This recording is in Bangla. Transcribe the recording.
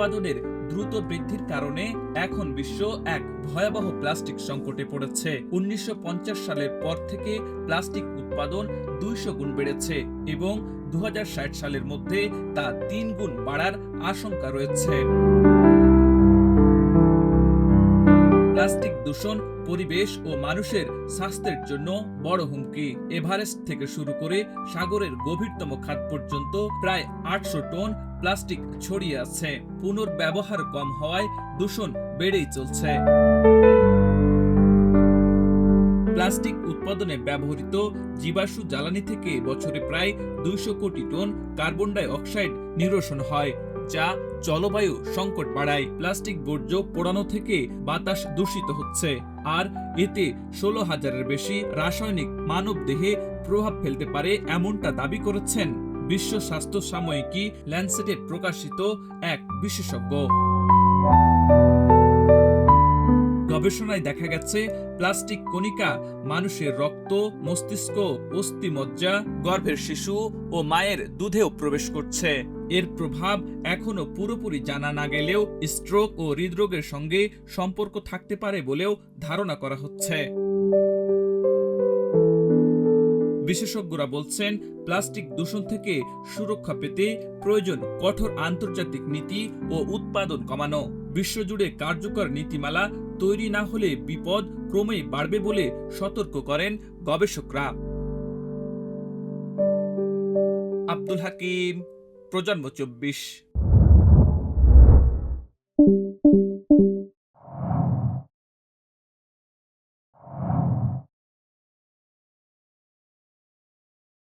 উৎপাদনের দ্রুত বৃদ্ধির কারণে এখন বিশ্ব এক ভয়াবহ প্লাস্টিক সংকটে পড়েছে। উনিশশো পঞ্চাশ সালের পর থেকে প্লাস্টিক উৎপাদন দুইশো গুণ বেড়েছে এবং দু হাজার ষাট সালের মধ্যে তা তিন গুণ বাড়ার আশঙ্কা রয়েছে। প্লাস্টিক দূষণ, পরিবেশ ও মানুষের স্বাস্থ্যের জন্য বড় হুমকি। এভারেস্ট থেকে শুরু করে সাগরের গভীরতম খাত পর্যন্ত প্রায় আটশো টন প্লাস্টিক ছড়িয়ে আছে। পুনর্ব্যবহার কম হওয়ায় দূষণ বেড়েই চলছে। প্লাস্টিক উৎপাদনে ব্যবহৃত জীবাশ্ম জ্বালানি থেকে বছরে প্রায় দুইশো কোটি টন কার্বন ডাই অক্সাইড নিরসন হয়। যা জলবায়ু সংকট বাড়ায়। প্লাস্টিক বর্জ্য পোড়ানো থেকে বাতাস দূষিত হচ্ছে। আর এতে ষোলো হাজারের বেশি রাসায়নিক মানব দেহে প্রভাব ফেলতে পারে এমনটা দাবি করেছেন বিশ্ব স্বাস্থ্য সাময়িকী ল্যান্ডসেটে প্রকাশিত এক বিশেষজ্ঞ। গবেষণায় দেখা গেছে, প্লাস্টিক কণিকা মানুষের রক্ত, মস্তিষ্ক অস্থিমজ্জা গর্ভের শিশু ও মায়ের দুধেও প্রবেশ করছে। এর প্রভাব এখনও পুরোপুরি জানা না গেলেও স্ট্রোক ও হৃদরোগের সঙ্গে সম্পর্ক থাকতে পারে বলেও ধারণা করা হচ্ছে। বিশেষজ্ঞরা বলছেন, প্লাস্টিক দূষণ থেকে সুরক্ষা পেতে প্রয়োজন কঠোর আন্তর্জাতিক নীতি ও উৎপাদন কমানো। বিশ্বজুড়ে কার্যকর নীতিমালা তৈরি না হলে বিপদ ক্রমেই বাড়বে বলে সতর্ক করেন গবেষকরা। আব্দুল হাকিম, প্রজন্ম চব্বিশ।